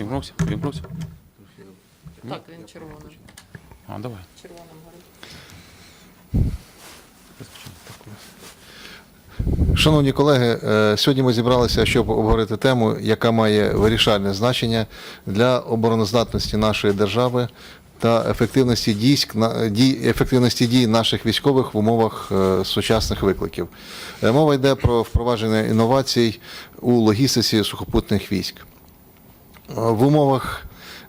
Вімкнувся? Вімкнувся? Так, він червоним. А, давай. Червоним горить. Шановні колеги, е, сьогодні ми зібралися, щоб обговорити тему, яка має вирішальне значення для обороноздатності нашої держави та ефективності дій, дій, ефективності дій наших військових в умовах е, сучасних викликів. Е, Мова йде про впровадження інновацій у логістиці сухопутних військ. В умовах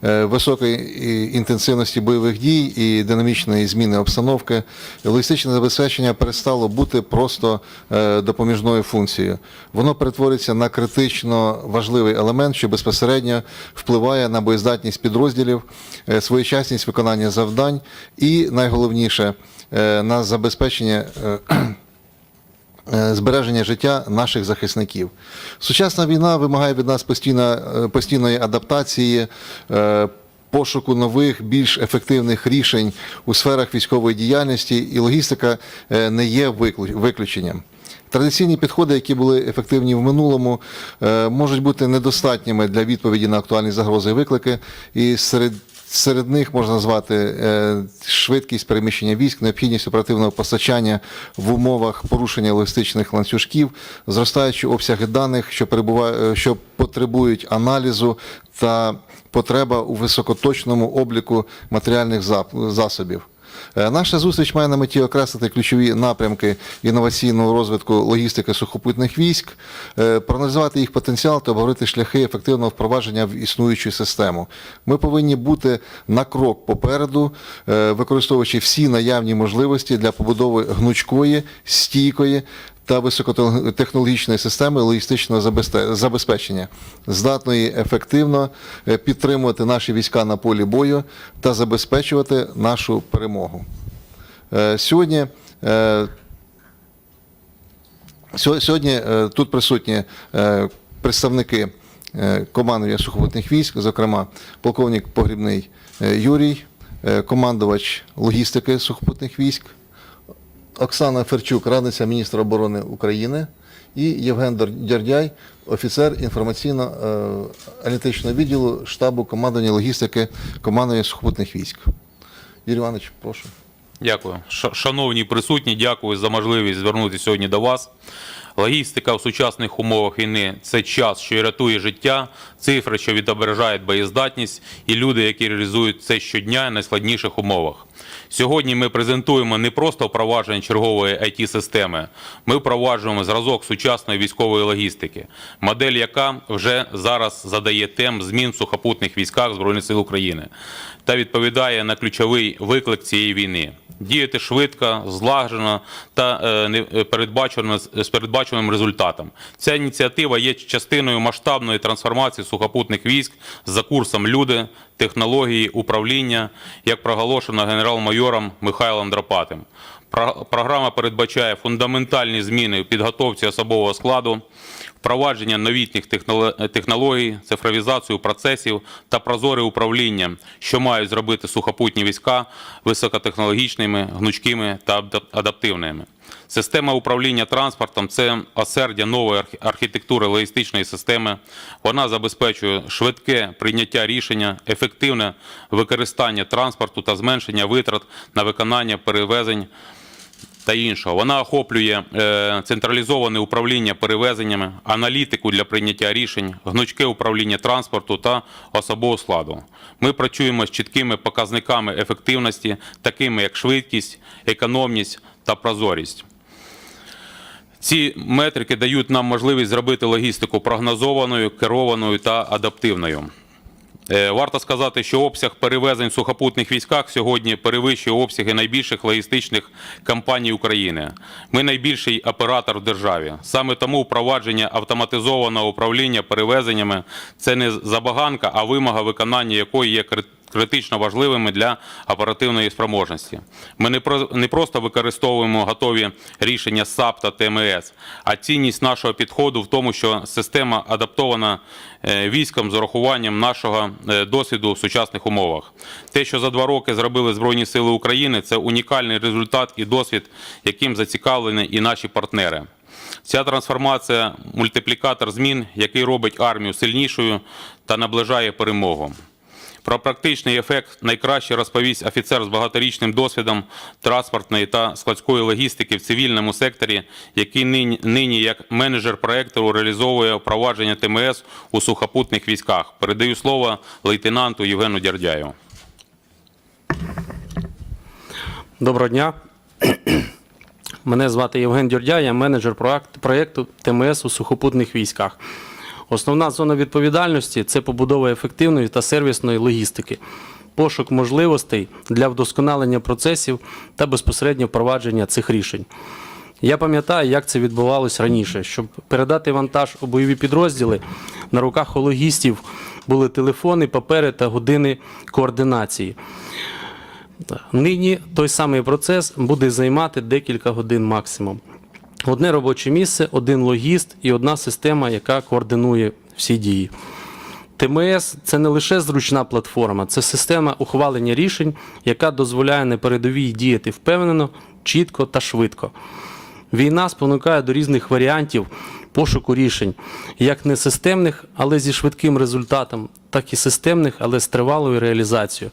е, високої інтенсивності бойових дій і динамічної зміни обстановки логістичне забезпечення перестало бути просто е, допоміжною функцією. Воно перетворюється на критично важливий елемент, що безпосередньо впливає на боєздатність підрозділів, е, своєчасність виконання завдань і найголовніше е, на забезпечення. Е, збереження життя наших захисників. Сучасна війна вимагає від нас постійно, е, постійної адаптації. е, Пошуку нових, більш ефективних рішень у сферах військової діяльності, і логістика не є виключенням. Традиційні підходи, які були ефективні в минулому, можуть бути недостатніми для відповіді на актуальні загрози і виклики. І серед Серед них можна назвати е, швидкість переміщення військ, необхідність оперативного постачання в умовах порушення логістичних ланцюжків, зростаючі обсяги даних, що, перебува- е, що потребують аналізу та потреба у високоточному обліку матеріальних засобів. Е, Наша зустріч має на меті окреслити ключові напрямки інноваційного розвитку логістики сухопутних військ, е, проаналізувати їх потенціал та обговорити шляхи ефективного впровадження в існуючу систему. Ми повинні бути на крок попереду, е, використовуючи всі наявні можливості для побудови гнучкої, стійкої та високотехнологічної системи логістичного забезпечення, здатної ефективно е, підтримувати наші війська на полі бою та забезпечувати нашу перемогу. Е, Сьогодні, е, сьогодні тут присутні представники командування сухопутних військ, зокрема полковник погрібний Юрій, командувач логістики сухопутних військ, Оксана Ферчук, радниця міністра оборони України, і Євген Дярдяй, офіцер інформаційно-аналітичного відділу штабу командування логістики командування сухопутних військ. Юрій Іванович, прошу. Дякую. Шановні присутні, дякую за можливість звернутися сьогодні до вас. Логістика в сучасних умовах війни це час, що рятує життя, цифри, що відображають боєздатність, і люди, які реалізують це щодня в найскладніших умовах. Сьогодні ми презентуємо не просто впровадження чергової it системи ми впроваджуємо зразок сучасної військової логістики, модель, яка вже зараз задає тем змін в сухопутних військах Збройних сил України та відповідає на ключовий виклик цієї війни. Діяти швидко, злагоджено та е, е, передбачено з з передбаченим результатом. Ця ініціатива є частиною масштабної трансформації сухопутних військ за курсом люди, технології, управління, як проголошено генерал-майором Михайлом Дропатим. Програма передбачає фундаментальні зміни в підготовці особового складу, впровадження новітніх технологій, цифровізацію процесів та прозоре управління, що мають зробити сухопутні війська високотехнологічними, гнучкими та адап- адаптивними. Система управління транспортом це осердя нової архі- архітектури логістичної системи. Вона забезпечує швидке прийняття рішення, ефективне використання транспорту та зменшення витрат на виконання перевезень та іншого. Вона охоплює е, централізоване управління перевезеннями, аналітику для прийняття рішень, гнучке управління транспорту та особового складу. Ми працюємо з чіткими показниками ефективності, такими як швидкість, економність та прозорість. Ці метрики дають нам можливість зробити логістику прогнозованою, керованою та адаптивною. Е, Варто сказати, що обсяг перевезень в сухопутних військах сьогодні перевищує обсяги найбільших логістичних компаній України. Ми найбільший оператор в державі. Саме тому впровадження автоматизованого управління перевезеннями це не забаганка, а вимога виконання якої є крит- критично важливими для оперативної спроможності. Ми не, про, не просто використовуємо готові рішення САП та ТМС, а цінність нашого підходу в тому, що система адаптована е, військом з урахуванням нашого е, досвіду в сучасних умовах. Те, що за два роки зробили Збройні Сили України, це унікальний результат і досвід, яким зацікавлені і наші партнери. Ця трансформація мультиплікатор змін, який робить армію сильнішою та наближає перемогу. Про практичний ефект найкраще розповість офіцер з багаторічним досвідом транспортної та складської логістики в цивільному секторі, який нині, нині як менеджер проекту реалізовує впровадження ТМС у сухопутних військах. Передаю слово лейтенанту Євгену Дярдяю. Доброго дня. Мене звати Євген Дюрдя, я менеджер проєкту ТМС у сухопутних військах. Основна зона відповідальності це побудова ефективної та сервісної логістики, пошук можливостей для вдосконалення процесів та безпосередньо впровадження цих рішень. Я пам'ятаю, як це відбувалось раніше. Щоб передати вантаж у бойові підрозділи, на руках у логістів були телефони, папери та години координації. Нині той самий процес буде займати декілька годин максимум. Одне робоче місце, один логіст і одна система, яка координує всі дії. ТМС це не лише зручна платформа, це система ухвалення рішень, яка дозволяє на передовій діяти впевнено, чітко та швидко. Війна спонукає до різних варіантів пошуку рішень, як не системних, але зі швидким результатом, так і системних, але з тривалою реалізацією.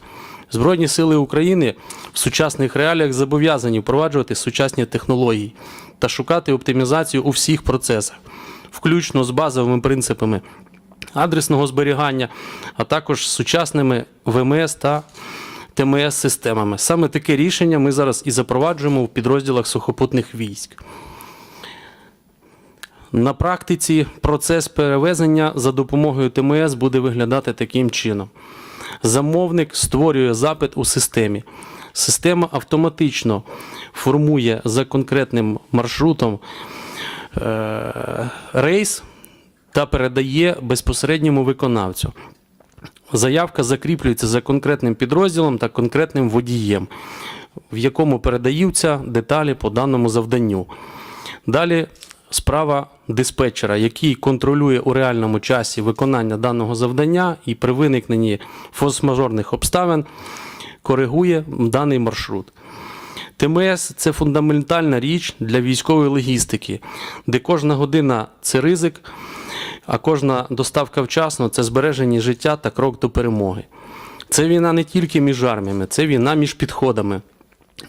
Збройні сили України в сучасних реаліях зобов'язані впроваджувати сучасні технології та шукати оптимізацію у всіх процесах, включно з базовими принципами адресного зберігання, а також сучасними ВМС та ТМС-системами. Саме таке рішення ми зараз і запроваджуємо в підрозділах сухопутних військ. На практиці процес перевезення за допомогою ТМС буде виглядати таким чином. Замовник створює запит у системі. Система автоматично формує за конкретним маршрутом е, рейс та передає безпосередньому виконавцю. Заявка закріплюється за конкретним підрозділом та конкретним водієм, в якому передаються деталі по даному завданню. Далі справа диспетчера, який контролює у реальному часі виконання даного завдання і при виникненні форс-мажорних обставин коригує даний маршрут. ТМС це фундаментальна річ для військової логістики, де кожна година це ризик, а кожна доставка вчасно це збереження життя та крок до перемоги. Це війна не тільки між арміями, це війна між підходами,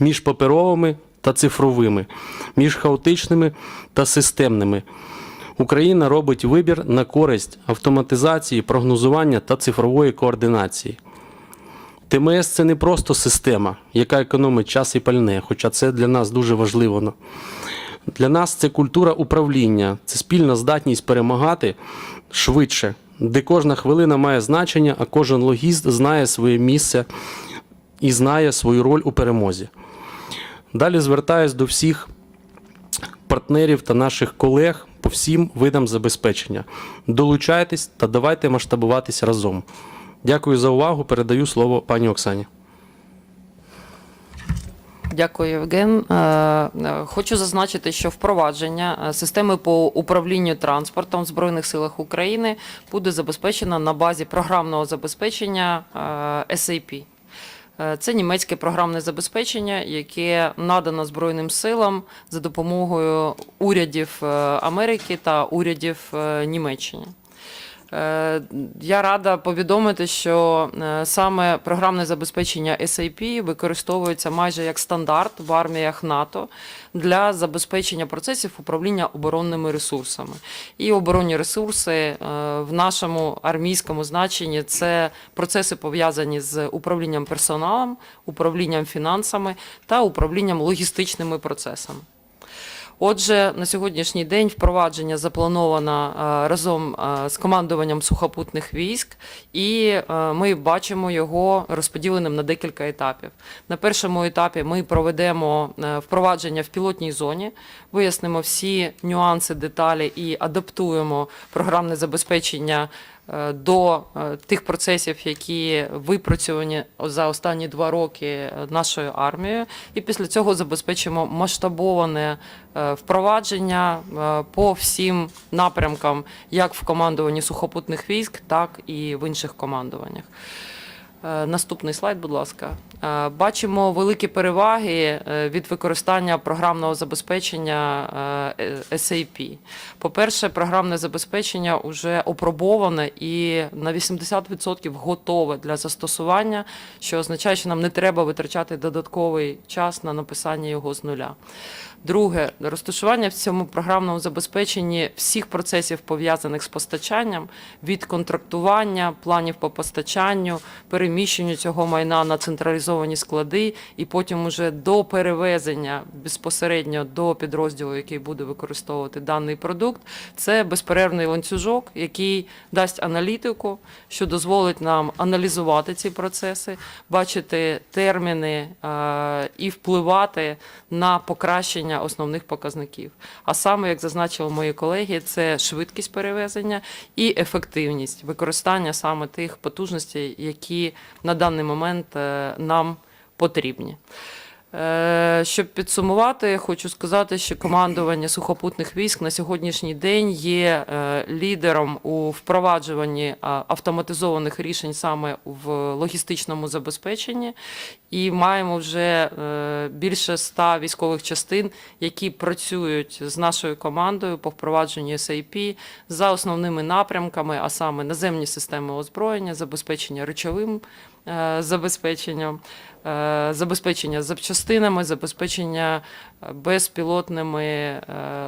між паперовими та цифровими, між хаотичними та системними. Україна робить вибір на користь автоматизації, прогнозування та цифрової координації. ТМС це не просто система, яка економить час і пальне, хоча це для нас дуже важливо. Для нас це культура управління, це спільна здатність перемагати швидше, де кожна хвилина має значення, а кожен логіст знає своє місце і знає свою роль у перемозі. Далі звертаюсь до всіх партнерів та наших колег по всім видам забезпечення. Долучайтесь та давайте масштабуватись разом. Дякую за увагу. Передаю слово пані Оксані. Дякую, Євген. Е, е, Хочу зазначити, що впровадження е, системи по управлінню транспортом в Збройних силах України буде забезпечено на базі програмного забезпечення SAP. Е, Це німецьке програмне забезпечення, яке надано Збройним силам за допомогою урядів е, Америки та урядів е, Німеччини. Е, Я рада повідомити, що е, саме програмне забезпечення SAP використовується майже як стандарт в арміях НАТО для забезпечення процесів управління оборонними ресурсами. І оборонні ресурси е, в нашому армійському значенні це процеси пов'язані з управлінням персоналом, управлінням фінансами та управлінням логістичними процесами. Отже, на сьогоднішній день впровадження заплановано е, разом е, з командуванням сухопутних військ, і е, ми бачимо його розподіленим на декілька етапів. На першому етапі ми проведемо впровадження в пілотній зоні, вияснимо всі нюанси, деталі і адаптуємо програмне забезпечення до е, тих процесів, які випрацьовані за останні два роки е, нашою армією, і після цього забезпечимо масштабоване е, впровадження е, по всім напрямкам, як в командуванні сухопутних військ, так і в інших командуваннях. Е, Наступний слайд, будь ласка. Е, Бачимо великі переваги е, від використання програмного забезпечення SAP. По-перше, програмне забезпечення вже опробоване і на 80% готове для застосування, що означає, що нам не треба витрачати додатковий час на написання його з нуля. Друге, розташування в цьому програмному забезпеченні всіх процесів пов'язаних з постачанням від контрактування, планів по постачанню, переміщенню цього майна на централізовані склади і потім уже до перевезення безпосередньо до підрозділу, який буде використовувати даний продукт. Це безперервний ланцюжок, який дасть аналітику, що дозволить нам аналізувати ці процеси, бачити терміни е, і впливати на покращення основних показників. А саме, як зазначили мої колеги, це швидкість перевезення і ефективність використання саме тих потужностей, які на даний момент е, нам потрібні. Е, Щоб підсумувати, хочу сказати, що командування сухопутних військ на сьогоднішній день є е, лідером у впроваджуванні автоматизованих рішень саме в логістичному забезпеченні, і маємо вже е, більше ста військових частин, які працюють з нашою командою по впровадженню SAP за основними напрямками, а саме наземні системи озброєння, забезпечення речовим забезпеченням, е, забезпечення запчастинами, забезпечення е, безпілотними е,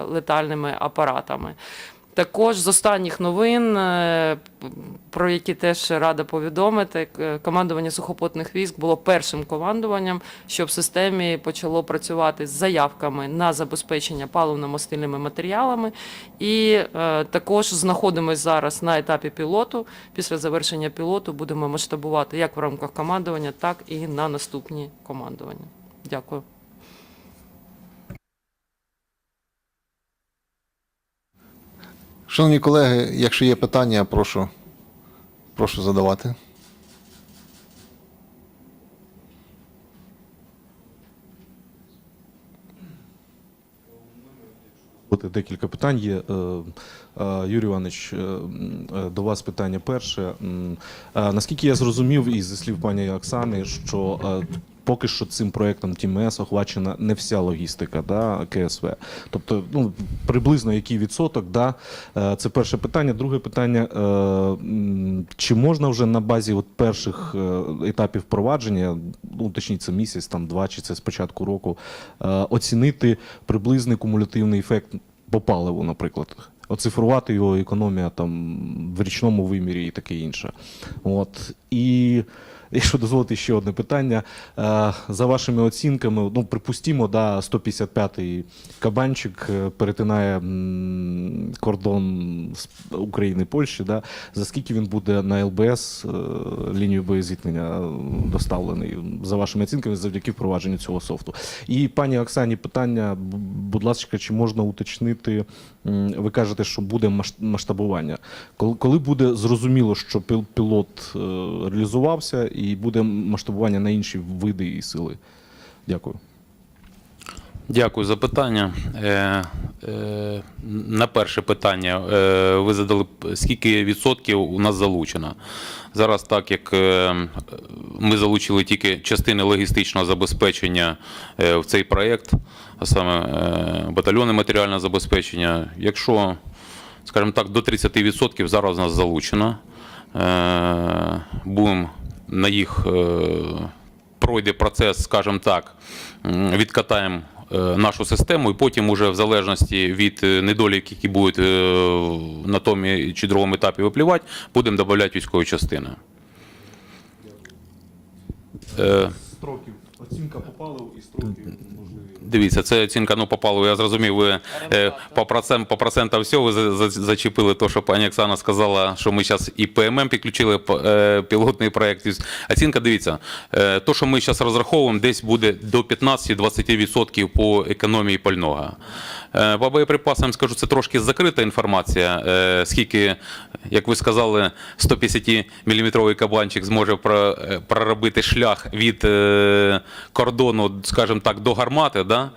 летальними апаратами. Також з останніх новин, е, про які теж рада повідомити, командування сухопутних військ було першим командуванням, що в системі почало працювати з заявками на забезпечення паливно-мастильними матеріалами. І е, також знаходимося зараз на етапі пілоту. Після завершення пілоту будемо масштабувати як в рамках командування, так і на наступні командування. Дякую. Шановні колеги, якщо є питання, прошу, прошу задавати. Декілька питань є. Е, е, Юрій Іванович, е, до вас питання перше. Наскільки я зрозумів із слів пані Оксани, що поки що цим проектом ТІМС охвачена не вся логістика да, КСВ. Тобто, ну, приблизно який відсоток, да? Е, це перше питання. Друге питання: е, чи можна вже на базі от перших е, етапів впровадження, ну точніше, це місяць, там два, чи це з початку року, оцінити приблизний кумулятивний ефект по паливу, наприклад. Оцифрувати його економія там в річному вимірі і таке інше. От. І якщо дозволити ще одне питання, е, за вашими оцінками, ну припустімо, да, 155-й кабанчик е, перетинає кордон України Польщі. Да, за скільки він буде на ЛБС е, лінію боєзіткнення доставлений за вашими оцінками завдяки впровадженню цього софту? І пані Оксані, питання, будь ласка, чи можна уточнити? Ви кажете, що буде масштабування. Коли, буде зрозуміло, що пілот реалізувався і буде масштабування на інші види і сили? Дякую. Дякую за питання. Е, е, на перше питання е, ви задали скільки відсотків у нас залучено. Зараз, так як е, ми залучили тільки частини логістичного забезпечення е, в цей проєкт, а саме е, батальйони матеріального забезпечення, якщо, скажімо так, до 30% зараз у нас залучено, е, будемо на їх е, пройде процес, скажімо так, відкатаємо е, нашу систему, і потім, уже в залежності від е, недоліків, які будуть на тому чи другому етапі випливати, будемо додавати військові частини. Строків. Оцінка попалив і строків можливі. Дивіться, це оцінка, ну, попало, я зрозумів, ви е, по, процент, по процентам всього ви за- за- зачепили те, що пані Оксана сказала, що ми зараз і ПММ підключили, е, пілотний проєкт. Оцінка, дивіться, е, то, що ми зараз розраховуємо, десь буде до 15-20% по економії пального. Е, По боєприпасам скажу, це трошки закрита інформація. Е, Скільки, як ви сказали, 150-мм кабанчик зможе е, проробити шлях від кордону, скажімо так, до гармати. Да?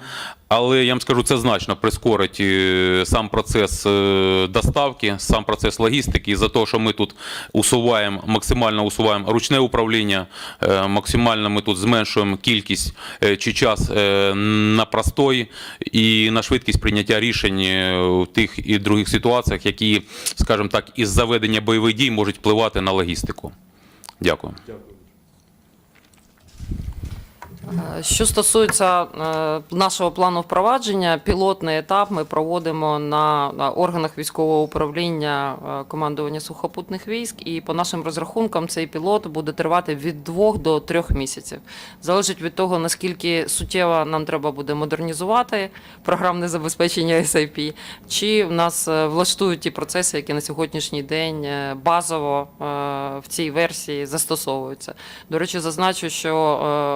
Але я вам скажу, це значно прискорить е, сам процес е, доставки, сам процес логістики. І за те, що ми тут усуваємо, максимально усуваємо ручне управління, е, максимально ми тут зменшуємо кількість чи час на простой і на швидкість прийняття рішень в тих і других ситуаціях, які, скажімо так, із заведення бойових дій можуть впливати на логістику. Дякую. Е, Що стосується е, нашого плану впровадження, пілотний етап ми проводимо на, на органах військового управління е, командування сухопутних військ, і по нашим розрахункам цей пілот буде тривати від двох до трьох місяців. Залежить від того, наскільки суттєво нам треба буде модернізувати програмне забезпечення SIP, чи в нас влаштують ті процеси, які на сьогоднішній день базово в цій версії застосовуються. До речі, зазначу, що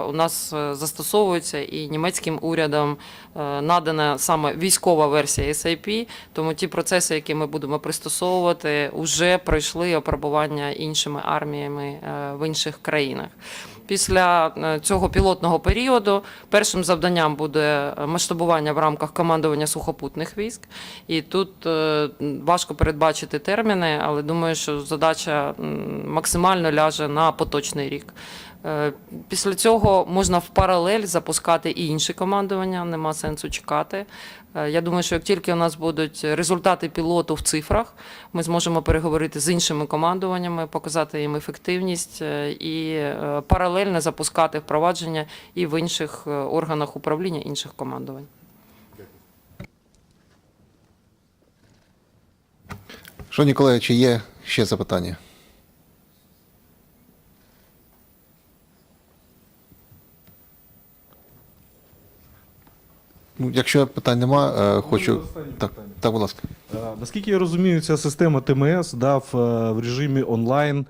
у нас е, застосовується і німецьким урядом е, надана саме військова версія SIP, тому ті процеси, які ми будемо пристосовувати, вже пройшли опробування іншими арміями е, в інших країнах. Після цього пілотного періоду першим завданням буде масштабування в рамках командування сухопутних військ. І тут важко передбачити терміни, але думаю, що задача максимально ляже на поточний рік. Е, Після цього можна в паралель запускати і інші командування, нема сенсу чекати. Е, Я думаю, що як тільки у нас будуть результати пілоту в цифрах, ми зможемо переговорити з іншими командуваннями, показати їм ефективність е, і паралельно запускати впровадження і в інших органах управління інших командувань. Шановні колеги, чи є ще запитання? Якщо питань нема, е, хочу. останнє Так, так, будь ласка. Е, Наскільки я розумію, ця система ТМС дав е, в режимі онлайн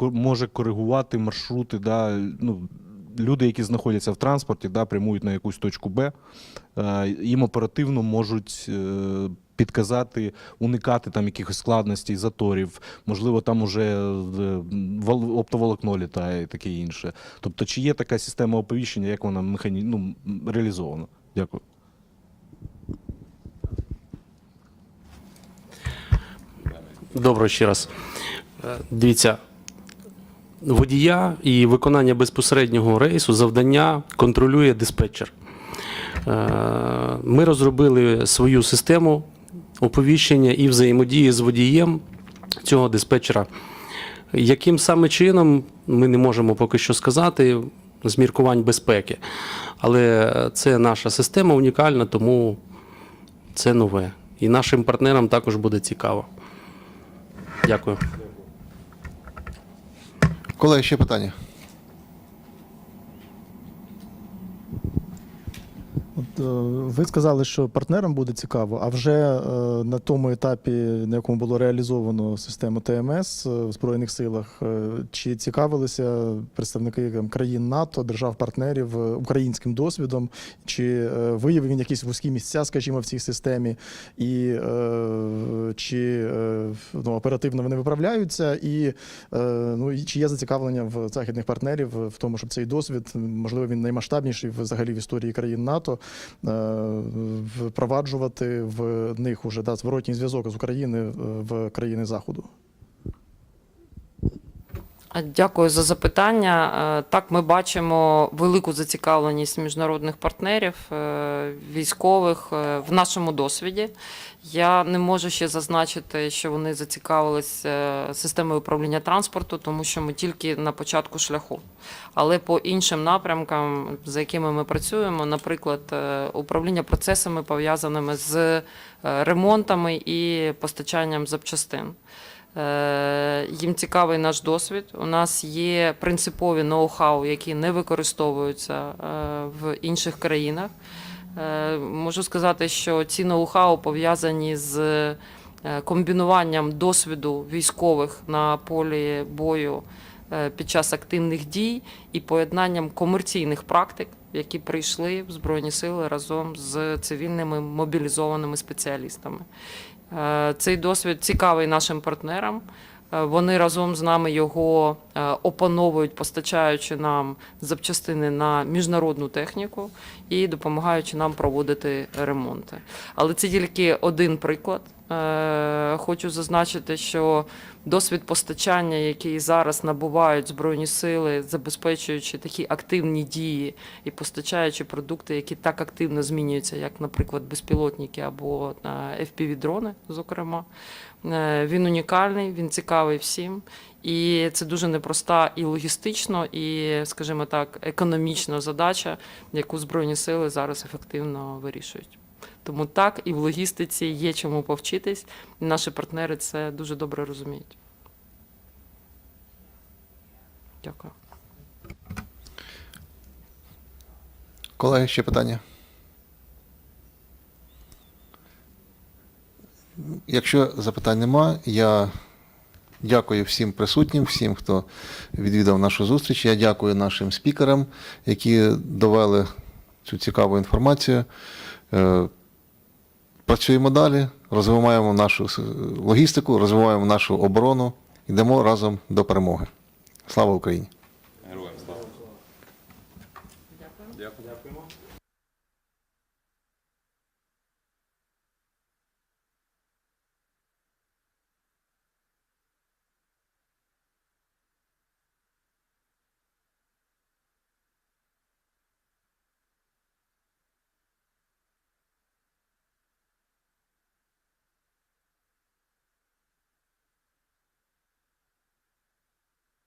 може коригувати маршрути. Да, ну, люди, які знаходяться в транспорті, да, прямують на якусь точку Б, їм оперативно можуть підказати, уникати там якихось складностей, заторів. Можливо, там уже оптоволокно літає і таке інше. Тобто, чи є така система оповіщення, як вона механі... ну, реалізована? Дякую. Добре ще раз. Е, Дивіться, водія і виконання безпосереднього рейсу завдання контролює диспетчер. Е, Ми розробили свою систему оповіщення і взаємодії з водієм цього диспетчера. Яким саме чином ми не можемо поки що сказати з міркувань безпеки. Але це наша система унікальна, тому це нове. І нашим партнерам також буде цікаво. Дякую. Колеги, ще питання. От, е, ви сказали, що партнерам буде цікаво, а вже е, на тому етапі, на якому було реалізовано систему ТМС е, в Збройних силах, чи цікавилися представники там, країн НАТО, держав-партнерів українським досвідом, чи виявив він якісь вузькі місця, скажімо, в цій системі, і чи ну, оперативно вони виправляються, і, ну, чи є зацікавлення в західних партнерів в тому, щоб цей досвід, можливо, він наймасштабніший взагалі в історії країн НАТО, впроваджувати в них уже да, зворотній зв'язок з України е, в країни Заходу. Дякую за запитання. Е, Так, ми бачимо велику зацікавленість міжнародних партнерів, е, військових е, в нашому досвіді. Я не можу ще зазначити, що вони зацікавилися е, системою управління транспорту, тому що ми тільки на початку шляху. Але по іншим напрямкам, за якими ми працюємо, наприклад, управління процесами пов'язаними з ремонтами і постачанням запчастин. Е, Їм цікавий наш досвід. У нас є принципові ноу-хау, які не використовуються е, в інших країнах. Е, Можу сказати, що ці ноу-хау пов'язані з комбінуванням досвіду військових на полі бою під час активних дій і поєднанням комерційних практик які прийшли в Збройні Сили разом з цивільними мобілізованими спеціалістами. Е, Цей досвід цікавий нашим партнерам. Е, Вони разом з нами його е, опановують, постачаючи нам запчастини на міжнародну техніку і допомагаючи нам проводити ремонти. Але це тільки один приклад. Е, Хочу зазначити, що досвід постачання, який зараз набувають збройні сили, забезпечуючи такі активні дії і постачаючи продукти, які так активно змінюються, як, наприклад, безпілотники або е, FPV-дрони, зокрема. Е, Він унікальний, він цікавий всім. І це дуже непроста і логістично, і, скажімо так, економічна задача, яку Збройні сили зараз ефективно вирішують. Тому так, і в логістиці є чому повчитись. Наші партнери це дуже добре розуміють. Дякую. Колеги, ще питання? Якщо запитань нема, я дякую всім присутнім, всім, хто відвідав нашу зустріч. Я дякую нашим спікерам, які довели цю цікаву інформацію. Працюємо далі, розвиваємо нашу логістику, розвиваємо нашу оборону, йдемо разом до перемоги. Слава Україні!